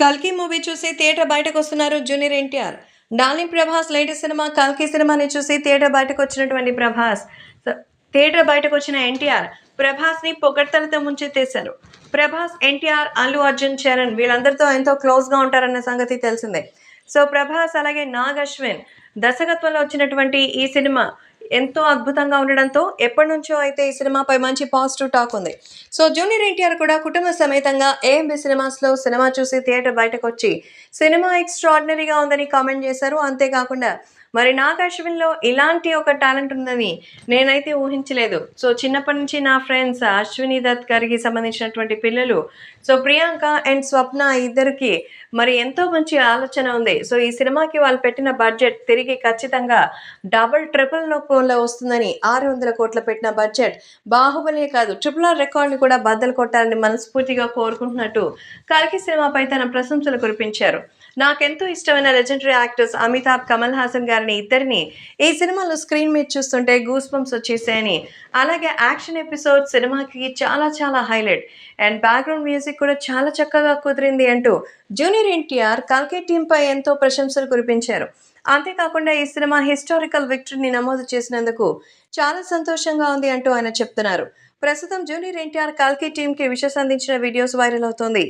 కల్కి మూవీ చూసి థియేటర్ బయటకు వస్తున్నారు junior NTR. Darling Prabhas latest cinema కల్కి సినిమాని చూసి థియేటర్ బయటకు వచ్చినటువంటి ప్రభాస్ థియేటర్ బయటకు వచ్చిన ఎన్టీఆర్ ప్రభాస్ని పొగడ్తలతో ముంచెత్తేశారు. ప్రభాస్ ఎన్టీఆర్ అల్లు అర్జున్ చరణ్ వీళ్ళందరితో ఎంతో క్లోజ్గా ఉంటారన్న సంగతి తెలిసిందే. సో ప్రభాస్ అలాగే నాగ్ అశ్విన్ దర్శకత్వంలో వచ్చినటువంటి ఈ సినిమా ఎంతో అద్భుతంగా ఉండడంతో ఎప్పటి నుంచో అయితే ఈ సినిమాపై మంచి పాజిటివ్ టాక్ ఉంది. సో జూనియర్ ఎన్టీఆర్ కూడా కుటుంబ సమేతంగా ఏఎంబి సినిమాస్లో సినిమా చూసి థియేటర్ బయటకు వచ్చి సినిమా ఎక్స్ట్రాడినరీగా ఉందని కామెంట్ చేశారు. అంతేకాకుండా మరి నాకు అశ్విన్లో ఇలాంటి ఒక టాలెంట్ ఉందని నేనైతే ఊహించలేదు. సో చిన్నప్పటి నుంచి నా ఫ్రెండ్స్ అశ్విని దత్ గారికి సంబంధించినటువంటి పిల్లలు సో ప్రియాంక అండ్ స్వప్న ఇద్దరికి మరి ఎంతో మంచి ఆలోచన ఉంది. సో ఈ సినిమాకి వాళ్ళు పెట్టిన బడ్జెట్ తిరిగి ఖచ్చితంగా డబుల్ ట్రిపుల్ నొప్పు ఫోన్లో వస్తుందని ఆరు వందల కోట్ల పెట్టిన బడ్జెట్ బాహుబలే కాదు. ట్రిపుల్ ఆర్ రికార్డుని కూడా బద్దలు కొట్టాలని మనస్ఫూర్తిగా కోరుకుంటున్నట్టు కల్కి సినిమాపై తన ప్రశంసలు కురిపించారు. నాకెంతో ఇష్టమైన లెజెండరీ యాక్టర్స్ అమితాబ్ కమల్ హాసన్ గారిని ఇద్దరిని ఈ సినిమాలో స్క్రీన్ మీద చూస్తుంటే గూస్ బంప్స్ వచ్చేసాయని. అలాగే యాక్షన్ ఎపిసోడ్ సినిమాకి చాలా చాలా హైలైట్ అండ్ బ్యాక్గ్రౌండ్ మ్యూజిక్ కూడా చాలా చక్కగా కుదిరింది అంటూ జూనియర్ ఎన్టీఆర్ కల్కి టీంపై ఎంతో ప్రశంసలు కురిపించారు. అంతేకాకుండా ఈ సినిమా హిస్టారికల్ విక్టరీని నమోదు చేసినందుకు చాలా సంతోషంగా ఉంది అంటూ ఆయన చెప్తున్నారు. ప్రస్తుతం జూనియర్ ఎన్టీఆర్ కల్కి టీంకి విషస్ అందించిన వీడియోస్ వైరల్ అవుతోంది.